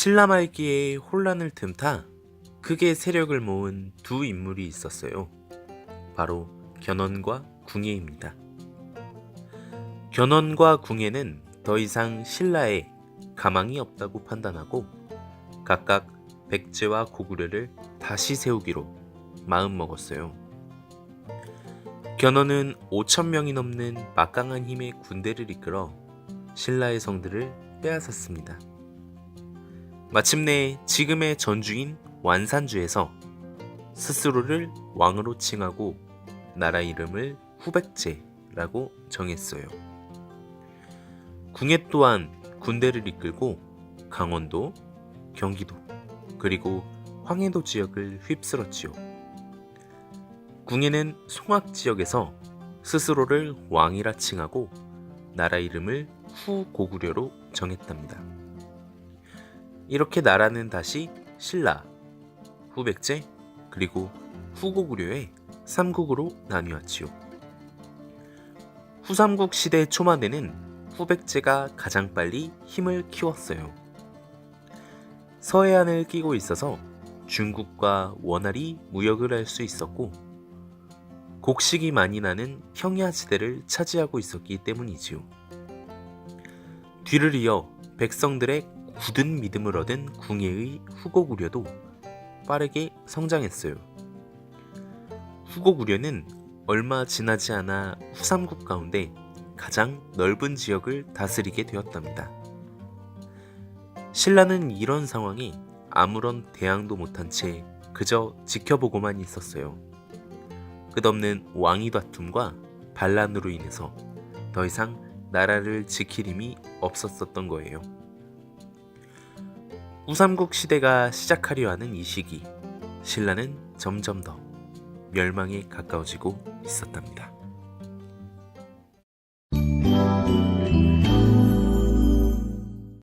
신라 말기에 혼란을 틈타 크게 세력을 모은 두 인물이 있었어요. 바로 견훤과 궁예입니다. 견훤과 궁예는 더 이상 신라에 가망이 없다고 판단하고 각각 백제와 고구려를 다시 세우기로 마음먹었어요. 견훤은 5천 명이 넘는 막강한 힘의 군대를 이끌어 신라의 성들을 빼앗았습니다. 마침내 지금의 전주인 완산주에서 스스로를 왕으로 칭하고 나라 이름을 후백제라고 정했어요. 궁예 또한 군대를 이끌고 강원도, 경기도, 그리고 황해도 지역을 휩쓸었지요. 궁예는 송악 지역에서 스스로를 왕이라 칭하고 나라 이름을 후고구려로 정했답니다. 이렇게 나라는 다시 신라, 후백제, 그리고 후고구려의 삼국으로 나뉘었지요. 후삼국 시대 초반에는 후백제가 가장 빨리 힘을 키웠어요. 서해안을 끼고 있어서 중국과 원활히 무역을 할 수 있었고 곡식이 많이 나는 평야지대를 차지하고 있었기 때문이지요. 뒤를 이어 백성들의 굳은 믿음을 얻은 궁예의 후고구려도 빠르게 성장했어요. 후고구려는 얼마 지나지 않아 후삼국 가운데 가장 넓은 지역을 다스리게 되었답니다. 신라는 이런 상황에 아무런 대항도 못한 채 그저 지켜보고만 있었어요. 끝없는 왕위 다툼과 반란으로 인해서 더 이상 나라를 지킬 힘이 없었었던 거예요. 우삼국 시대가 시작하려 하는 이 시기, 신라는 점점 더 멸망에 가까워지고 있었답니다.